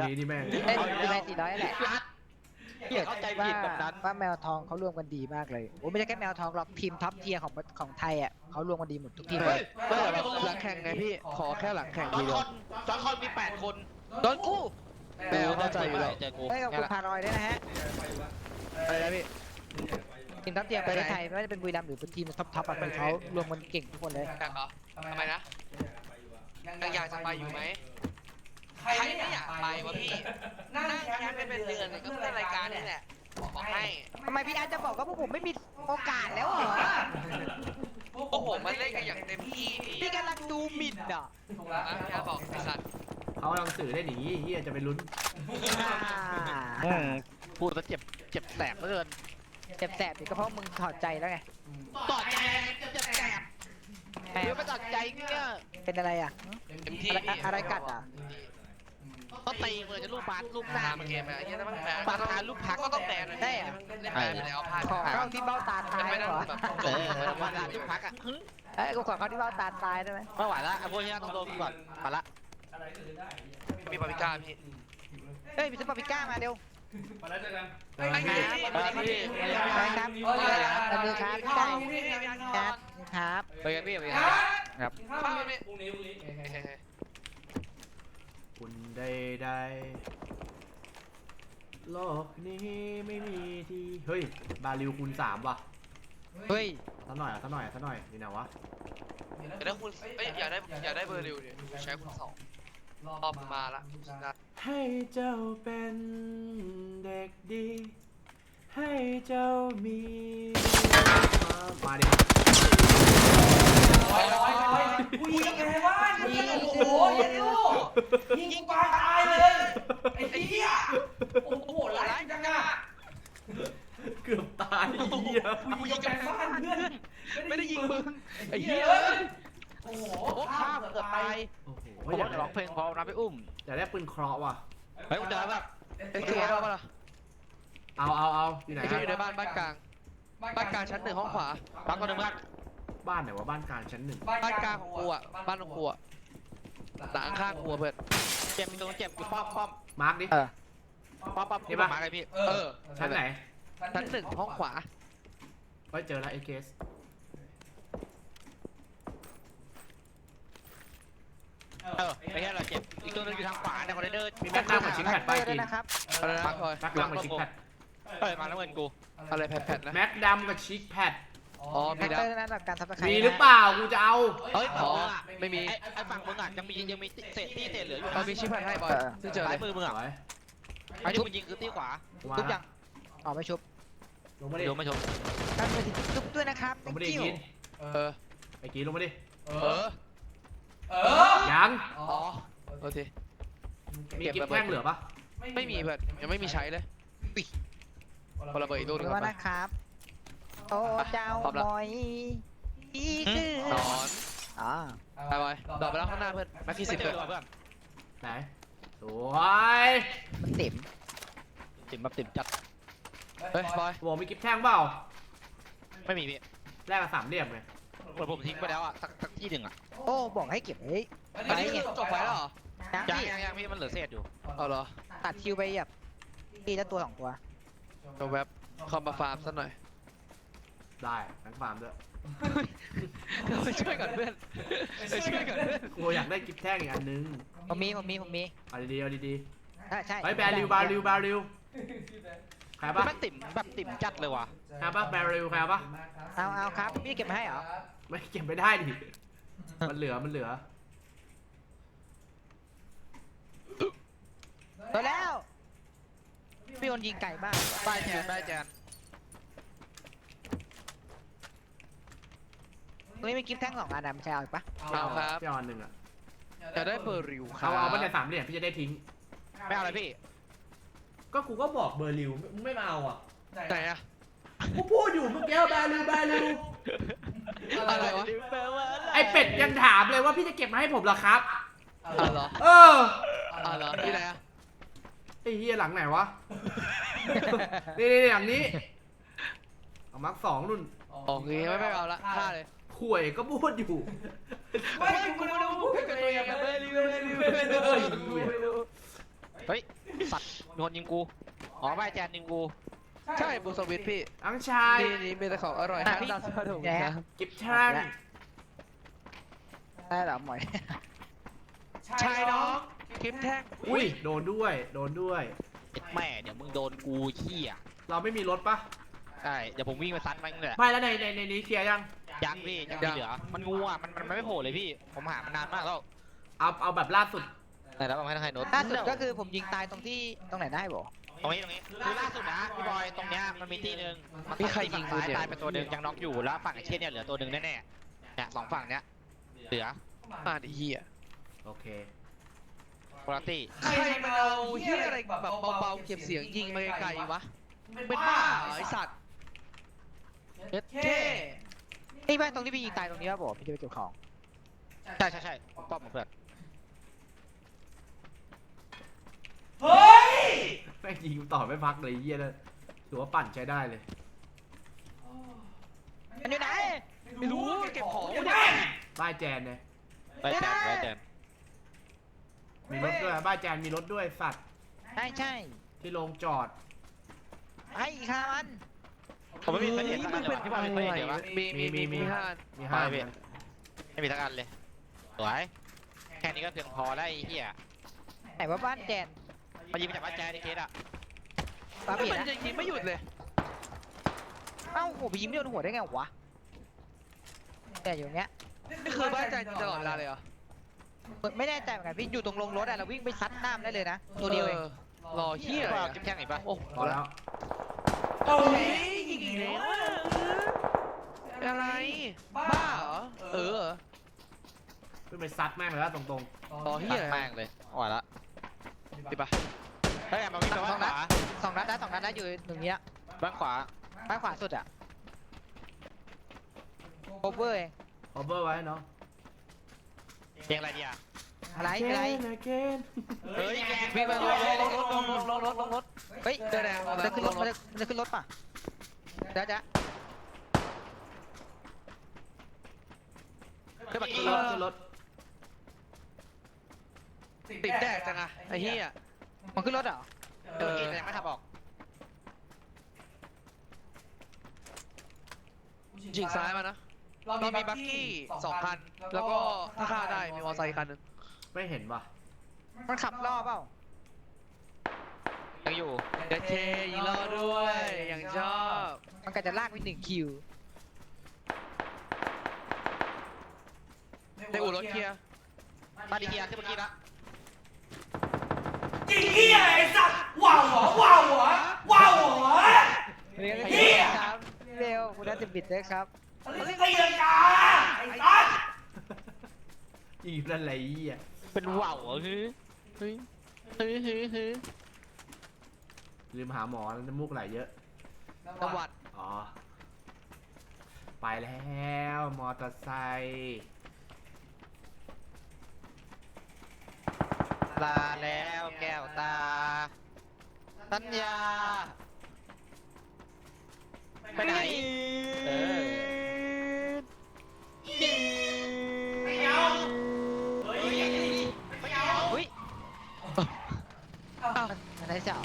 รงนี้นี่แม่งเอ้ยเป็นไรสี่ร้อยแหละเกียเข้าใจผิดแบบนั้นว่าแมวทองเขารวมกันดีมากเลยโอ้ไม่ใช่แค่แมวทองหรอกทีมท็อปเทียร์ของของไทยอะเขารวมกันดีหมดทุกทีมเลยไม่แต่แบบหลังแข่งไงพี่ขอแค่หลังแข่งจอทีร์เดียวคอนจอร์คอนมีแปดคนโดนกูเออเข้าใจอยู่แล้วเจอกูเฮ้ยขอบคุณพารอยด้วยนะฮะอะไรนะพี่ ทีมท็อปเทียร์ประเทศไทยไม่ว่าจะเป็นบุรีรัมย์หรือเป็นทีมท็อปท็อปอะคือเขารวมกันเก่งทุกคนเลย แข่งเหรอทำไมนะยังอยากจะไปอยู่ไหมใครไม่อยากไปวะพี่ นั่งแคมป์เป็นเดือนเลยก็เพื่อรายการนี่แหละบอกให้ทำไมพี่อาร์ตจะบอกว่าพวกผมไม่มีโอกาสแล้วเหรอพวกผมมันเล่นกันอย่างเต็มที่พี่พี่กำลังดูหมิ่นอะนะพี่อาร์ตบอกไอ้สัตว์เขาหนังสือได้หนีเฮียจะไปลุ้นอืมพูดซะเจ็บเจ็บแสบเหลือเกินเจ็บแสบนี่ก็เพราะมึงถอดใจแล้วไงต่อใจเจ็บแสบแหมเดี๋ยวไปตัดใจเนี่ยเป็นอะไรอะเต็มที่อะไรพี่อะไรกัดอะ ต้องตีมือจะลูกบาสลูกหน้าตามเกมอะไอ้เหี้ยนั่นมันแบนปาทานลูกพักก็ต้องแบนเลยได้อะเล่นแบนไปแล้วพลาดขอเข้าที่เบ้าตาตายไม่เหต้รองอแบบเออปาทานลูกพักอะหึเอ้ยกูขอเข้าที่เบ้าตาตายได้ไหมไม่ไหวละไอ้พวกนี้ต้องโดนก่อนมาละมีปาปิก้าพี่เฮ้ยมีซุปเปอร์พิก้ามาเร็วเออพี่ไปครับสวัสดีครับพี่ไก่ครับครับไปกันพี่ไปกันครับ ข้าวพี่ คุณใดๆโลกนี้ไม่มีที่ เฮ้ย บาริวคูณสามว่ะเฮ้ย สักหน่อยอะสักหน่อยอะสักหน่อยนี่นะวะ อยากได้คุณเอ้ยอยากได้อยากได้เบอร์ริวเนี่ยใช้คุณสองรอบมาละให้เจ้าเป็นเด็กดี ให้เจ้ามีความมาดิ ร้อยร้อยกูยิงไงวะยิงโอ้โหยิงลูกยิงปลายตายเลย ไอ้เหี้ยโอ้โหไล่จังอะเกือบตายเหี้ยกูยิงกันบ้านเพื่อนไม่ได้ยิงมึงไอ้เหี้ยโอ้โหโอ้ข้ามเกือบตายโอ้โหผมอยากจะร้องเพลงพอนะพี่อุ้มอยากได้ปืนเคราะห์ว่ะเฮ้ยกูเจอแบบเป็นตัวเราปะล่ะเอาเอาเอาที่ไหนไอ้ที่อยู่ในบ้านบ้านกลางบ้านกลางชั้นหนึ่งห้องขวาพักคนหนึ่งพัก บ้านไหนวะบ้านกลางชั้นหนึ่งบ้านกลางของกูอะบ้านของกูอะหลังข้างกูอะเพื่อนเจ็บมีตัวเจ็บอยู่ป้อมป้อมมาร์กดิ เออป้อมป้อมนี่ปะ มาไงพี่เออชั้นไหนชั้นหนึ่งห้องขวาเฮ้ยเจอแล้วไอ้เคสเออไม่ใช่เราเจ็บอีกตัวนึงอยู่ทางขวาในคอนเทนเนอร์มีแม็กนัมกับชิคแพดไปด้วกิยนนะครับอะไรนะพลอยแม็กนัมกับชิคแพดเอ้ยมาแล้วเงินกูอะไรแผ่นๆนะแม็กดัมกับชิคแพด อ๋อแม็มีกแล้วเตอร์นั่นแบบการทับตะไคร้มีหรือเปล่ากูจะเอา เฮ้ยอ๋อฝั่งมึงอะไม่มี ไอ้ไอ้ฝั่งมึงอะยังมียังมีเศษที่เศษเหลืออยู่เรามีชิปแผ่นให้บอยซึ่งเจอซ้าเลยยมือมึงสอะวยไอ้ที่มึงยิงคือที่ขวามาทุบยังอ๋อไม่ชุบลงมาดิเดี๋ยวไม่ชมครับไปทุบด้วยนะครับลงมาดิ thank you กินเออ ไอ้กีลงมาดิเออ เออ ยังอ๋อโอเค มีกิ๊บแท่งเหลือปะไม่มีเพื่อนยังไม่มีใช้เลยคนละเบอร์อีกตัวหนึงดูครัว่าบนะครับ โอ้เจ้าพร้อมละบอยอีคือหนอนอ๋อไปบอยดอกไปแล้วข้างหน้าเพื่อนแม็กที่สิบเจเพื่ออนเพื่อนไหนสวยมันเต็มติ่มแบบติ่มจัดเฮ้ยบอยโว้มีกิ๊บแท่งเปล่าไม่มีพี่แลกกับสามเหลี่ยมไงเหมือนผมทิ้งไปแล้วอะสักสักที่หนึ่งอะโอ้บอกให้เก็บเฮ้ยอันนี้คือจบไปแล้วเหรอยังยังพี่ยังยังพี่มันเหลือเศษอยู่เอาเหรอตัดคิวไปแบบทีละตัวสองตัวจบแว็บคอมมาฟาร์มซะหน่อย ได้ทั้งฟาร์มด้วยไปช่วยก่อนเพื่อนไปช่วยก่อนเพื่อนกูอยากได้กิ๊บแท่งอีกอันนึงผมมีผมมีผมมีเอาดีๆเอาดีใช่ใช่ๆเฮ้ยแบริวบาริวบาริวใครปะมันติ่มแบบติ่มจัดเลยว่ะใครปะแบริวใครปะเอาเอาครับพี่เก็บมาให้เหรอไม่เก็บไม่ได้ดิมันเหลือมันเหลือตัวแล้วพี่โอนยิงไก่บ้างได้แจนได้แจน ตรงนี้มีกิฟต์แท่งสองอันนะไม่ใช่เอาอีกปะเอาครับ พี่เอาอันหนึ่งอะจะได้เบอร์ริวครัเอาบเอาไปในสามเหลี่ยมพี่จะได้ทิ้ง ไม่เอาเลยพี่ก็กูก็บอกเบอร์ริวมึงไม่มาเอาอะไหนอะ กูพูดอยู่เมื่อกี้แบริวแบริวอะไรวะไอเป็ดยังถามเลยว่าพี่จะเก็บมาให้ผมเหรอครับ อ๋อเหรอเอออ๋อเหรอที่ไหนอะไอเฮียหลังไหนวะ นี่นี่หลังนี้เอามาร์คสองนุ่น โอเคไม่ไม่เอาละฆ่าเลย ข่วยก็พูดอยู่ไม่กูไม่รู้พูดกับตัวเองเบอร์ริวเบอร์ริวเฮ้ยเฮ้ย สัตว์โดนยิงกู อ๋อไม่แจนยิงกู ใช่บูสวิตพี่อังชายนี่นี่มีแต่ของอร่อยอะห้ามพี่ดาวสะดุ้งแย่นะกิบช่างได้เหรอหมอยชายน้องคลิปแท่งอุ้ย โดนด้วย โดนด้วย แม่เดี๋ยวมึงโดนกูขี้อะเราไม่มีรถปะ ใช่เดี๋ยวผมวิ่งไปซัดมันเลยไม่แล้วในในในนี้เคลียร์ยังยังพี่ยังมีเหลือ มันงูอะมันมันไม่โผล่เลยพี่ ผมหามันนานมากแล้วเอาเอาแบบล่าสุดไหนแล้วมันให้ทางใครโน้ตล่าสุดก็คือผมยิงตายตรงที่ตรงไหนได้บ่ตรงนี้ตรงนี้คือล่าสุดนะพี่บอยตรงเนี้ยมันมีที่หนึ่งมันมีใครยิงกูฝั่ซ้ายเนี่ยตายไปตัวหนึ่งยังน็อกอยู่แล้วฝั่งไอ้เชี่ยเนี่ยเหลือตัวหนึ่งแน่ๆเนี่ยสองฝั่งเนี้ยเหลือมาดิเฮียโอเคโคลาตี้ใครมันเอาเฮียอะไรแบบเบาๆเก็บเสียงยิงมาไกลๆวะเป็นบ้าเหรอไอสัตว์เอ็ ดเคนี่บ้านตรงที่พี่ยิงตายตรงนี้ป่ะบ่พี่จะไปเก็บของ ใช่ใช่ใช่ป้อมมาเพื่อนเฮ้ยแม่งยิงต่อไม่พักเลยไอ้เยี่ยเลยถือว่าปั่นใช้ได้เลยมันอยู่ไหน ไม่รู้เก็บของเดี๋ยวเนี่ยแม่งบ้านแจนเนี่ยไปแจนไปแจนมีรถด้วยบ้านแจนมีรถด้วยสัตว์ใช่ใช่ที่โรงจอดไอ้ข้ามัน ผมไม่มีเฟซเห็นสักอันเลยวะพี่บอยมีเฟซเห็นเดี๋ยววะมีมีมีมีห้ามีห้าไปพี่อันไม่มีสักอันเลยสวยแค่นี้ก็เพียงพอแล้วไอ้เหี้ยไหนว่าบ้านแจนมายิงมาจากบ้านแจนในเคสอะป้ามันเปียนะยังยิงไม่หยุดเลยเอ้าโหไปยิงไม่โดนหัวได้ไงวะแต่อยู่เงี้ยนี่คือบ้านใจจริงตลอดเวลาเลยเหรอไม่แน่ใจเหมือนกันพี่อยู่ตรงลงรถอะเราวิ่งไปซัดหน้ามได้เลยนะตัวเดียวเองรอเฮียอะไรว่าอะ จิ้มแท่งอีกปะโอ้พอแล้ว โอ้ยยิง อีกแล้วอะอะไร บ้าเหรอ เออ ขึ้นไปซัดแม่งเลยแล้วตรงรอเฮีตัยดอะไรแม่งเลยอ่อนละดิปะเฮ้ยมาวิ่งไปบ้านขวาสองนัดนะสองนัดนะอยู่ตรงเนี้ยบ้านขวาบ้านขวาสุดอะโคเวอร์เองๆ cover ไว้เนาะเพลงอะไรดีอะอะไรเป็นไร Again, again เฮ้ยแกวิ่งไปลงรถลงรถลงรถลงรถลงรถเฮ้ยเดินแดงมันจะขึ้นรถมันจะมันจะขึ้นรถป่ะ เดี๋ยวจะขึ้นมาขึ้กี่นรถขึ้นรถติดแดกจังอะไอ้เฮียมันขึ้นรถเหรอเออยังไม่ทำออกจิงซ้ายมานะเรามีบักกี้สองคัน แล้วก็ถ้าฆ่าได้มีมอเตอร์ไซค์คันหนึงไม่เห็นว่ะมันขับล่อเปล่ายังอยู่เด็ดเคยิงรอด้วยอย่างชอบมัน ก็จะลากไปหนึ่งคิวในอู่รถเคลียร์มาดีเกียร์ขึ้นเมื่อกี้ละยิงเหี้ยไอ้สัตว์ว้าวเหรอว้าวเหรอว้าวเหรอเรียกเหี้ยครับเร็วคุณน่าจะบิดด้วยครับมันตีลังกาไอ้สัตว์ยิงอยู่นั่นแหละไอ้เหี้ยเป็นว่าวเหรอคือเฮ้ยเฮ้ยเฮ้ยเฮ้ยลืมหาหมอแล้วน้ำมูกไหลเยอะตะวัด อ๋อ ไปแล้วมอเตอร์ไซค์ลาแล้วแก้วตา สัญญา ไปไหน เออ ไม่เอาเฮ้ยไม่เอาอุ้ยอะไรเจ้า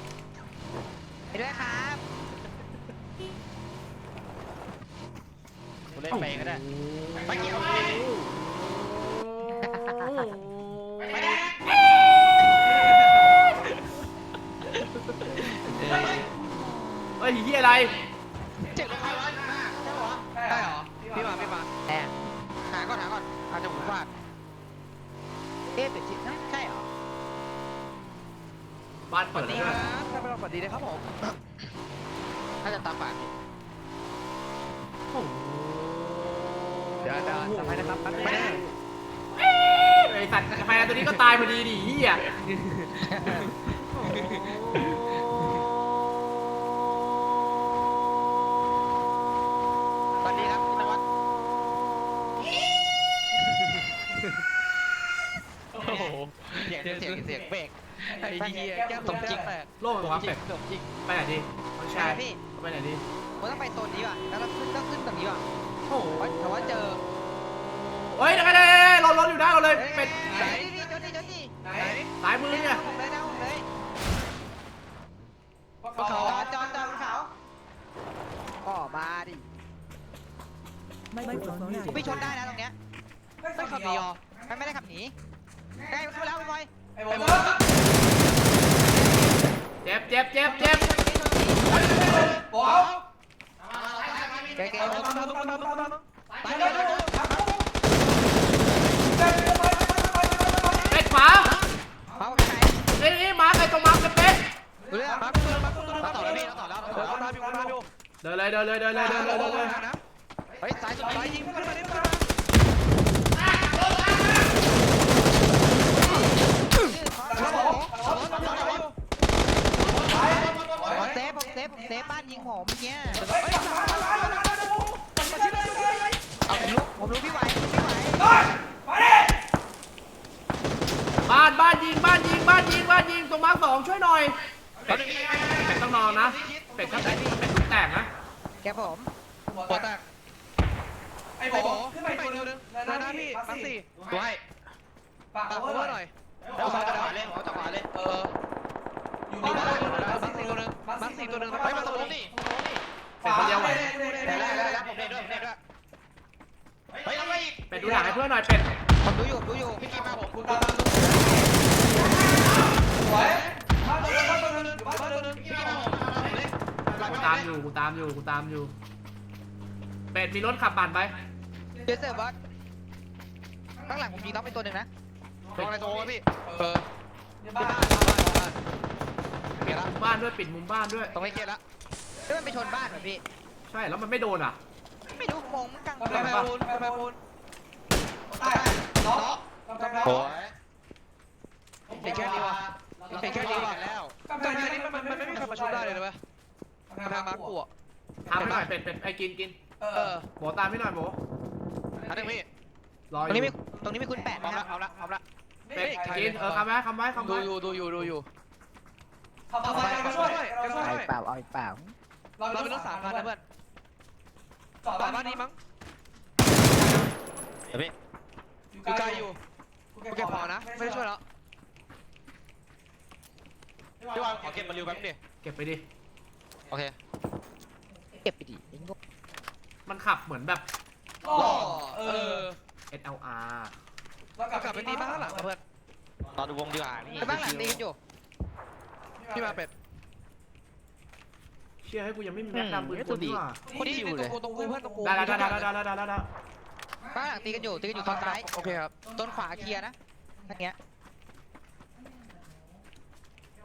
ไปก็ได้ไปเกี่ยวไม่ได้เฮ้ยเหี้ยอะไรเจ็บเลยใครวะได้เหรอพี่มาพี่มาแอบหาก่อนหาก่อนอาจจะหูฟาดเอ๊ะเป็นจิตนะใช่เหรอบ้านเปิวัดสดีครับท่านผู้ชมสวัสดีนะครับผมน่าจะตามฝาดพี่โอ้โห ดี๋ยวเดี๋ยวสัมภาษณ์นะครับแป๊บนึงไม่ได้ไอสัตว์ทำไมตัวนี้ก็ตายพอดีดิเหี้ยสวัสดีครับคุณนวัดโอ้โหเสียงเสียงเสียงเบรกไอ้เหี้ยแก้มสมจริงแตกโล่งเลยวะเป็ดสมจริงไปไหนดีน้องใช่ชายพี่ไปไหนดีมันต้องไปโซนนี้ว่ะแล้วเราขึ้นต้องขึ้นตรงนี้ว่ะ โอ้โหแต่ว่าเจอเฮ้ยเดี๋ยวกันรถรถอยู่หน้าเราเลยเป็ดไหนนี่จดนี่จดีไหนสายมือเนี่ยผมเลยนะผมเลกเขาจอดจอดเขาก็มาดิไม่ไม่นี่ไม่ชนได้นะตรงเนี้ยไม่ขับหนีอ๋อไม่ได้ขับหนีได้ขึ้นแล้วบอยไอ้บอยเจ็บเจ็บเจ็บเจ็บบอก เป็ดขวาเอ้ยเอ้ยมาใครตรงมาเป็นเป็ดเดินเลยเดินเลยเดินเลยเดินเลยเดินเลยเซฟผมเซฟผมเซฟบ้านยิงผมเงี้ย รู้ผมรู้พี่ไหวพี่ไหวไปมาดิบ้านบ้านยิงบ้านยิงบ้านยิงบ้านยิงตรงมาร์คสองช่วยหน่อยเป็ดเป็ดต้องนอนนะเป็ดถ้าเป็ดเป็ดถูกแตกนะแกผมหัวแตกไอ้ไอ้บบออขึ้นไปขึ้นไปตัวตัวนึนึงงหน้าพี่มักสี่ตัวให้ปากปากโอโอเวเวออร์ร์หหน่น่ออยยเอาซ้ายขวาเลยเอาจากขวาเลยเอออยู่อยู่บ้าบ้านนเลยมักสี่ตัวนึงมักสี่ตัวนึงเฮ้ยมาตรงนู้น ดูหนังให้เพื่อนหน่อยเป็ดผมรู้อยู่ผมรู้อยู่พี่กินมาผมกูตามตามดูสวยบ้านตัวนึงบ้านตัวนึงอยู่บ้านตัวนึงพี่กินมาผมผมเลยกูตามอยู่กูตามอยู่กูตามอยู่ เป็ดมีรถขับผ่านไปเจอเซอร์บอสข้างหลังผมยิงน้องไปตัวหนึ่งนะตรงอะไรตรงวพี่เออบ้านเกียร์ละมุมบ้านด้วยปิดมุมบ้านด้วยตรงนี้เกียร์ละเฮ้ยมันไปชนบ้านเหรอพี่ใช่แล้วมันไม่โดนอะไม่รู้งงมันกลางกำกำแพแพงงปูปูนนกำกำแพแพงงปูปูน ใต้ล็อกกำแพงโอ้ปูนยเห็นแค่นี้วะเห็นแค่นี้ว่ะแล้วกำแพกำงแพงนี้มันมันไม่มีใครมาชุบได้เลยนะเว้ยกำแพงมาร์กกูอะทำให้หน่อยเป็ดเป็ดไอ้กินกินเอเอออโบตามให้หน่อยโบอันนึงพี่ รอตรงนี้อมียู่ตรงนี้มีคุณแปดพร้อมนะคละรับพร้อมละพร้อมละเป็ดกินเออคำไว้คำไว้คำดูไว้อยู่ดูอยู่ดูอยู่ทำอะไรกันช่วยกันช่วยเอาอีกเปล่าเอาอีกเปล่าเราเป็นรถสามคันนะเพื่อนต่อต่อบ้าบ้านนนี้นี้มั้ง เดี๋ยวพี่ กูไกลอยู่กูเก็บของนะ ไม่ได้ช่วยแล้วพี่วางขอเก็บบอลลูนแป๊บนึงดิเก็บไปดิ โอเคเก็บไปดิมันขับเหมือนแบบ ล่อเออ SLR เรากกลัลับไปไปตีบ้านงหลัลังเพื่อนตอดูวงดีกว่าพี่ไปบ้านหลังตีกันอยู่พี่วมามเป็ด เชื่อให้กูยังไม่มีแม็กดำปืนกูดีกว่าคนที่อยู่เลยตูเพื่ตรงกูได้แล้วได้แล้ได้แล้ได้ได้ บ้านหลังตีกันอยู่ตีกันอยู่ทางซ้ายโอเคครับต้นขวาเคลียร์นะทางเนี้ย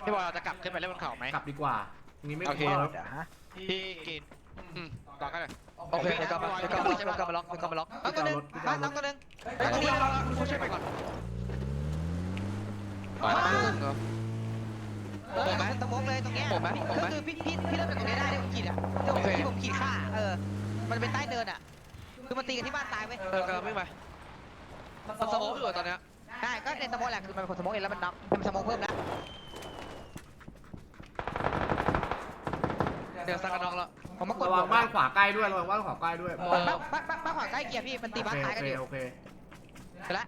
พี่บอลเราจะกลับขึ้นไปเล่นบนเขาไหม กลับดีกว่าตรงนี้ไม่โอเค กลัวแล้วเดี๋ยวฮะพี่กินอืมต่อกันเลยโอเคเดี๋ยวกลับมาเดี๋ยวกลับมาเดี๋ยวกลับมาล็อกเดี๋ยวกลับมาล็อกน้องตัวหนึงบ้านน้องตัวหนึงเฮ้ยตรงนี้เราช่วยช่วยไปก่อนต่อบ้านมาน้องผมไหมตะมกเลยตรงเนี้ยผมไหมผมไหม ก็คือพี่พี่พี่เริ่มจากตรงนี้ได้ที่ผมขีดอะที่ผมโอเคที่ผมขีดฆ่าเออมันเป็นใต้เนินอะ คือมันตีกันที่บ้านตายเว้ยเออกำลังวิ่งไปมันสโมองอยู่ตอนเนี้ยได้ก็ในสโมองแหละคือมันเป็นคนสโมองเองแล้วมันน็อกเป็นสโมองเพิ่มแล้วเดี๋ยวสักกันน็อกแล้วผมมากดระวังบ้านขวาใกล้ด้วยระวังบ้านขวาใกล้ด้วยเอบ้านบ้านบ้านบ้านขวาใกล้เกียร์พี่มันตีโอบ้านเคตายโอกันเคอยู่โอเค เสร็จแล้ว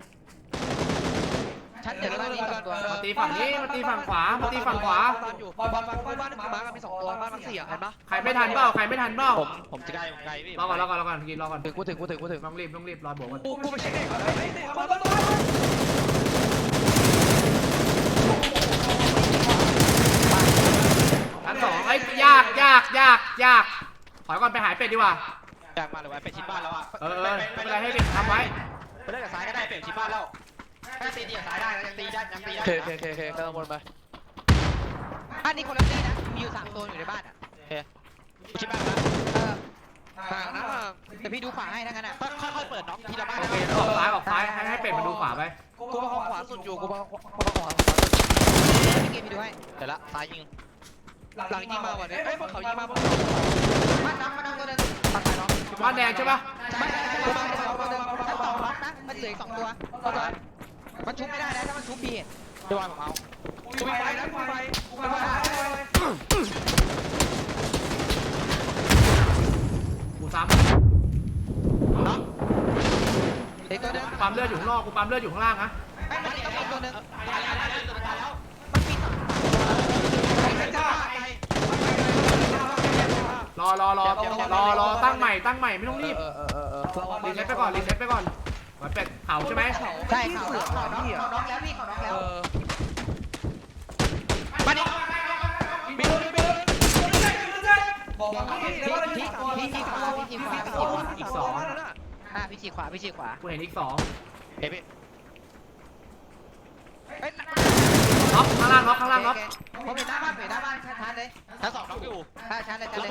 ชัดเจนแล้วมีสองตัวมาตีฝั่งนี้มาตีฝั่งขวามาตีฝั่งขวาบ้านอยู่บ้านบ้านบ้านบ้านบ้านมีสองตัวบ้านมันสี่อะเห็นปะใครไม่ทันเปล่าใครไม่ทันเปล่าผมผมจะใกล้ผมใกล้พี่รอก่อนรอก่อนรอก่อนกินรอก่อนถึงกูถึงกูถึงกูถึงต้องรีบต้องรีบรอโบกันกูกูไปเช็คเด็กก่อนเฮ้ยเด็กมาบ้านชั้นสองไอ้ยยากยากยากยากถอยก่อนไปหายเป็ดดีกว่าอยากมาหรือว่าไปชิดบ้านแล้วอะเออเออไม่เป็นไรให้เป็ดทำไว้ไปเล่นกับซ้ายก็ได้เป็ดชิดบ้านแล้ว แค่ตีดีกับซ้ายได้ยังตีได้ยังตีได้โอเคโอเคโอเคโอเคกำลังวนไปบ้านนี้คนละตีนะ มีอยู่สามตัวอยู่ในบ้านอะชิดบ้านนะเออห่างนะห่างแต่พี่ดูขวาให้ทั้งนั้นอะค่อยๆเปิดน็อกทีละบ้านโอเคออกซ้ายออกซ้ายให้ให้เป็ดมันดูขวาไปกูมาขวาสุดอยู่กูมาขวาพี่เกมพี่ดูให้เดี๋ยวละซ้ายยิง หลังยิงมาวันนี้เอ้ยบนเขายิงมาบนเขาบ้านน้องบ้านน้องตัวนึงตัดสายน้องบ้านแดงใช่ปะไม่ไม่ไม่ไม่ไม่ตัวนึงทั้งสองล็อกนะมันเหลืออีกสองตัว มันชุบไม่ได้นะถ้ามันชุบพี่เห็นพี่วางผมเอากูไปนะกูไปกูไปกูซ้ำเนาะเหลืออกตัวนึงปั๊มเลือดอยู่ข้างนอกกูปั๊มเลือดอยู่ข้างล่างนะไม่มันต้องมีตัวนึงตายแล้วตายแล้วตายแล้วมันมีสองรอรอรอรอรอตั้งใหม่ตั้งใหม่ไม่ต้องรีบรีเซ็ตไปก่อนรีเซ็ตไปก่อน หอยเป็ดเผาใช่ไหมใช่เขาน้องเขาน้องเขาน้องแล้วพี่เขาน้องแล้วเออมาดิมีรถมีรถบอกมาพี่พี่พี่พี่ชี้ขวาพี่ชี้ขวาพี่ชี้ขวาอีกสองอ่าพี่ชี้ขวาพี่ชี้ขวากูเห็นอีกสองเฮ้ยพี่เฮ้ยน็อกข้างล่างน็อกข้างล่างน็อกผมเห็นหน้าบ้านผมเห็นหน้าบ้านชัดๆเลยชั้นสองน้องอยู่อ่าชัดเลยชัดเลย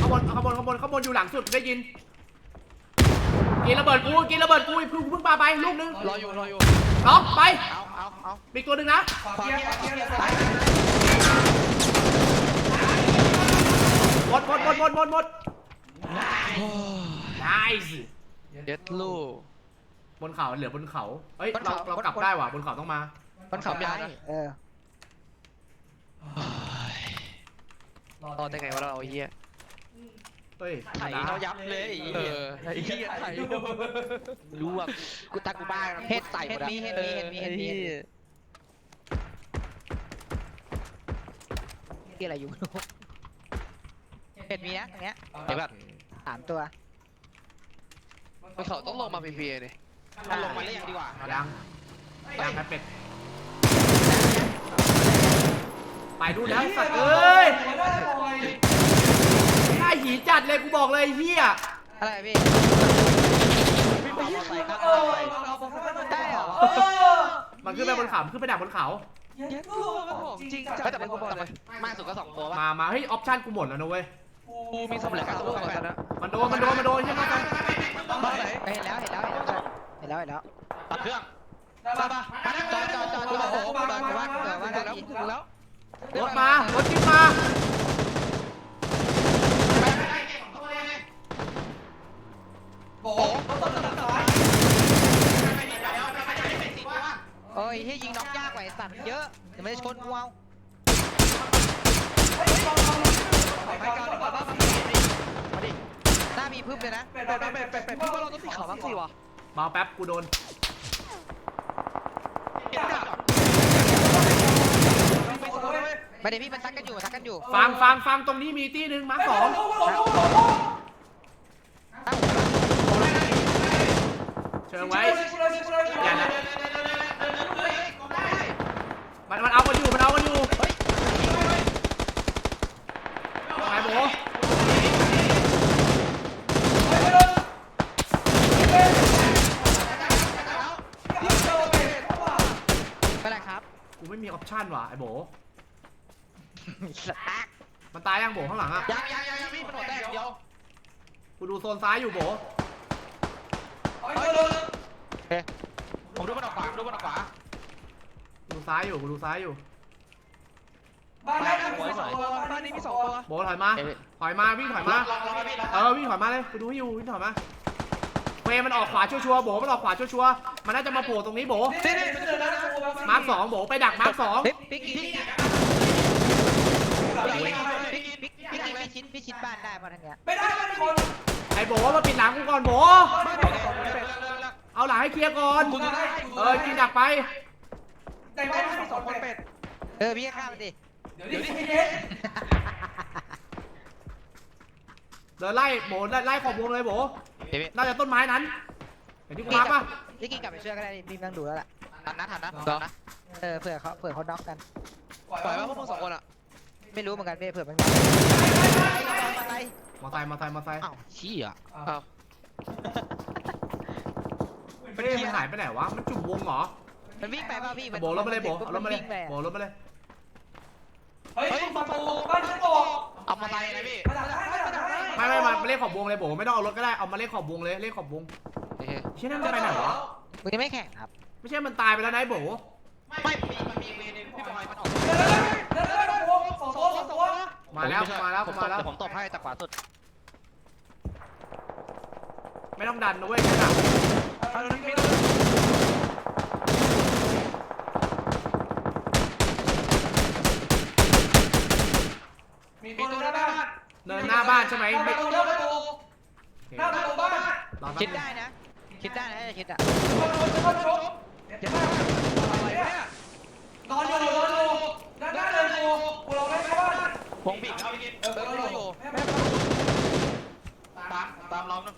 ข้างบนข้างบนข้างบนข้างบนอยู่หลังสุดได้ยิน กินระเบิดกูกินระเบิดกูเพิ่งเพิ่งปาไปลูกนึงรออยู่รออยู่น็อกไปเอาเอาเอาอีกตัวหนึ่งนะฝากเกียร์ฝากเกียร์หมดหมดหมดหมดหมดหมดได้สิเด็ดลูกบนเขาเหลือบนเขาเอ้ยเราเรากลับได้ว่ะบนเขาต้องมาบนเขาย้ายเออรอดได้ไงวะเราไอ้เหี้ยเฮ้ยไถเขายับเลยเออไอ้เหี้ยไถรู้ว่ากูตากูบ้าเฮ็ดใส่เฮ็ดมีเฮ็ดมีเฮ็ดมีเฮ็ดมีที่อะไรอยู่เฮ็ดมีนะตรงเนี้ยเดี๋ยวแบบสามตัวมันเขาต้องลงมาพีพีเลยมันลงมาเล่นดีกว่ายังยังไอ้เป็ดไปดูแล้วสัตว์เอ้ย ได้หีจัดเลยกูบอกเลยเฮียอะไรพี่พี่บอกว่าใส่ครับได้เหรอมันขึ้นไปบนเขาขึ้นไปดักบนเขาจริงจังแต่กูบอกเลยมากสุดก็สองตัวป่ะมา มาเฮ้ยออปชั่นกูหมดแล้วนะเว้ย กูมีสมุดการตัวแปดนะมันโดน มันโดน มันโดนใช่ไหมครับมาไหนเห็นแล้วเห็นแล้วเห็นแล้วเห็นแล้วเห็นแล้วตัดเครื่องมาปะจอดจอดจอดจอดจอดจอดจอดว่าจอดว่าแล้ได้วดีถึงแล้วรถมารถจิ๊บมา โบต้นตลาดซ้ายโอ้ยที่ยิงน็อกยากกว่าไอ้สัตว์เยอะเดี๋ยวไม่ได้ชนกูเอาไปกันดีกว่าบ้านหน้ามีพึบเลยนะเป็ดเป็เป็ดเป็เป็ดเป็ดเป็ดพี่ว่าเราต้องติดเขาบ้างสิวะมาแป๊บกูโดนไม่ได้พี่มันซักกันอยู่ซักกันอยู่ ฟังฟังฟังตรงนี้มีตี้หนึ่งมาสอง ชิญไว้ อย่านะ มันมันเอากันอยู่ มันเอากันอยู่ไปโบไม่ได้ครับกูไม่มีออปชั่นว่ะไอ้โบสักมันตายยังโบข้างหลังอะยังยังยังยังพี่มันหมดแตกเดียว กูดูโซนซ้ายอยู่โบ ผมดูมันออกขวาดูมันออกขวาดูซ้ายอยู่กูดูซ้ายอยู่บ้านนี้มีสองตัวบ้านนี้มีสองตัวโบถอยมาถอยมาวิ่งถอยมาเออวิ่งถอยมาเลยกูดูให้อยู่วิ่งถอยมาเวมันออกขวาชัวร์ๆโบมันออกขวาชัวร์ๆมันน่าจะมาโผล่ตรงนี้โบนี่นี่นนะมาร์คสองโบไปดักมาร์คสองเฮ้ยพี่กิ๊กพี่กิ๊กพี่กิ๊กพี่ชิดพี่ชิดบ้านได้ป่ะทางเนี้ยไม่ได้ไม่ได้คน ไอ้โบมาปิดหลังกูก่อนโบเอาหลังให้เคลียร์ก่อน เออกินดักไป ในบ้านมีสองคนเป็ดเออพี่ก็ฆ่ามันดิเดี๋ยวนี้พี่เย็นเดินไล่โบไล่ไล่ขอบวงเลยโบเดี๋ยวพี่น่าจะต้นไม้นั้นเห็นที่กูมาร์คป่ะพี่กิ๊กกลับไปช่วยก็ได้พี่นั่งดูแล้วล่ะทันนะทันนะเหรอนะเออเผื่อเขาเผื่อเขาน็อกกันปล่อยว่าพวกมึงสองคนอะไม่รู้เหมือนกันพี่เผื่อมันมาไตมอ ไซค์มอไซค์มอไซค์อ้าวชี้อะอ้าวเฮ้ยมันหายไปไหนวะ มันจุ่มวงเหรอมันวิ่งไปป่ะพี่โบรถมาเลยโบเอารถมาเลยวิ่งไปโบรถมาเลยเฮ้ยมาปูบ้านฉันตกเอามาใส่นะพี่มาดักให้มาดักให้ไม่ไม่มามาเล่นขอบวงเลยโบไม่ต้องเอารถก็ได้เอามาเล่นขอบวงเลยเล่นขอบวงโอเคเชี่ยนั่นมันไปไหนวะมึงจะไม่แข่งครับ ไม่ใช่มันตายไปแล้วนะไอ้โบไม่มีมันมีเวนึงพี่บอยมันออกเดินเลยเดินเลยปูสองตัวสองตัวมาแล้วมาแล้วผมมาตบแล้วเดี๋ยวผมตบให้จากขวาสุด ไม่ต้องดันนะเว้ยแค่ดักเอาดูนี่มีตัวหน้าบ้านเดินหน้าบ้านใช่ไหมหน้าปไม่ระตูหน้าประตูโอเคหน้าประตูบ้านรอแป๊บคิดนึงได้นะ คิดได้นะจะคิดอะคนคนคนชกเดี๋ยวอะไรเนี่ยนอนอยู่นอนอยู่ด้านหน้าเลยกูกูลงได้แค่บ้านวงบีบเอาพี่กินเออเอออยู่ตามน้องนึง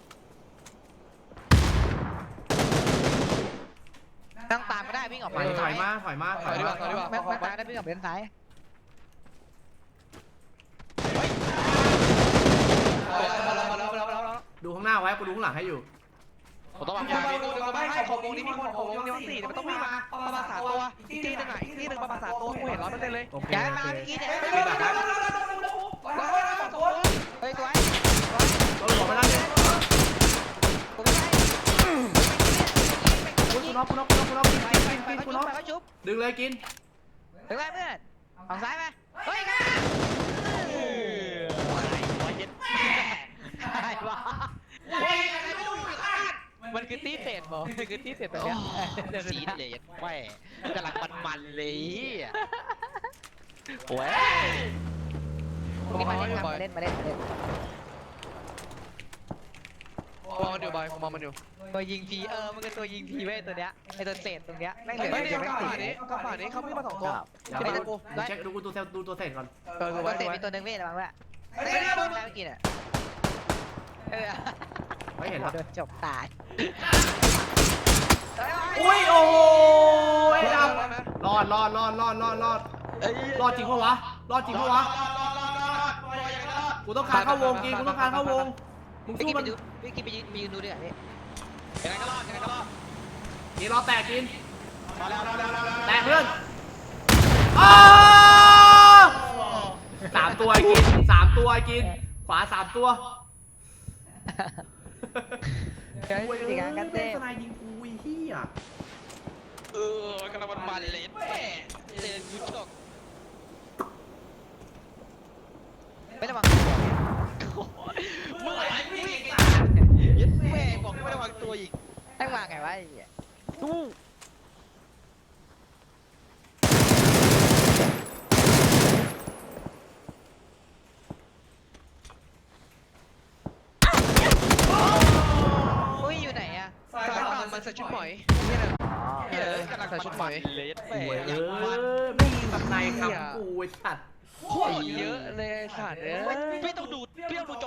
ต้องตามก็ได้วิ่งออกถไปอยถอยมาถอยมาถอยมาแม่งแม่งตายได้วิ่งออกไปด้านซ้ายมาแล้วมาแล้วมาแล้วมาแล้วมาแล้วดูข้างหน้าไว้กูดูข้างหลังให้อยู่ผมต้องวางอย่ายาไปพี่ดูดูไม่ให้ของวงนี้มีคนของวงนี้สี่เนี่ยมันต้องวิ่งมาประมาณสามตัวอีกทีหนึงอะอีกทีหนึงประมาณสามตัวกูเห็นร้อยเปอร์เซ็นต์เลยโอเคย้ายโอมาเคเมื่อกี้เนี่ยเฮ้ยเดี๋ยวเดี๋ยวเดี๋ยวเดี๋ยวเดี๋ยวเดี๋ยวตัวเฮ้ยตัวไอ้เราหลบไปแล้วเนี่ยกูไม่ใช่คุณ น็อกคุณน็อกคุณน็อกคุณน็อกกินไปกินไปกินไปกินเขาคุณชุน็บอกไปเขาชุบดึงเลยกินถึงไรเพื่อนออกซ้ายไปเฮ้ยกันร้อยเย็ดใครวะมันคือตีเศษบอมันคือตีเศษตัวเนี้ยซีดเลยยัดแม่กำลังมันๆเลยอะโอ้ยนี่มาเล่นมาเล่นมาเล่น มาเล่นมองมันอยู่บอยมองมันอยู่ตัวยิงพีเออมันคือตัวยิงพีเว้ยตัวเนี้ยไอตัวเศษตรงเนี้ยแม่งเหลือไม่เดีเดี๋ยยววไม่กระติดฝานี้กระฝานี้เขาไม่มาสองตัวอย่าที่ไปนี่ดูกูดูเช็คดูกูตัวเซลดูตัวเซตก่อนเออตัวไว้เศษไว้มีตัวหนึงเว้ยระวังด้วยเฮ้ยไม่เดี๋ยวได้เดี๋ยวไม่กินอะเออไม่เห็นหรอโดนจบตายอุ้ยโอ้โหไอ้ดได้ไหมำรอดรอดรอดรอดรอดรอดรอดจริงปะวะรอดจริงปะวะกูต้องการเข้าวงกินกูต้องการเข้าวง มึงพี่สู้กินมัไปนดูพี่กินไปยืนไปยืนดูดิอะพี่ยังไงก็รอดยังไงก็รอดกินรอแตกกิน มาแล้วแล้วแล้วแตกเพื่อนอ้าวสามตัวไอ้กินสามตัวไอ้กิน ขวาสามตัวเดี๋ยวสิงานกันเต้ สนายยิงกูไอ้เหี้ยเออกำลังมันๆเลยแม่เจอยุทธกไม่ระวังเมื่อไหร่วิ่งยัดแม่บอกไม่ระ วังตัวอีกต้องวางไงวะไอ้เหี้ยดูอุ้ยอยู่ไหนอะสายสายต่ต่ำมันใส่ชุดหมอยนี่นะเออกำลังมันๆเลยยัดโอ้แม่ยเอยังมันอไม่ยิงแบบในคำกูไอ้สัตว์ โคตรเยอะเลยไอ้สัตว์เอ้ยพี่ต้องดูพี่ต้องดูจอ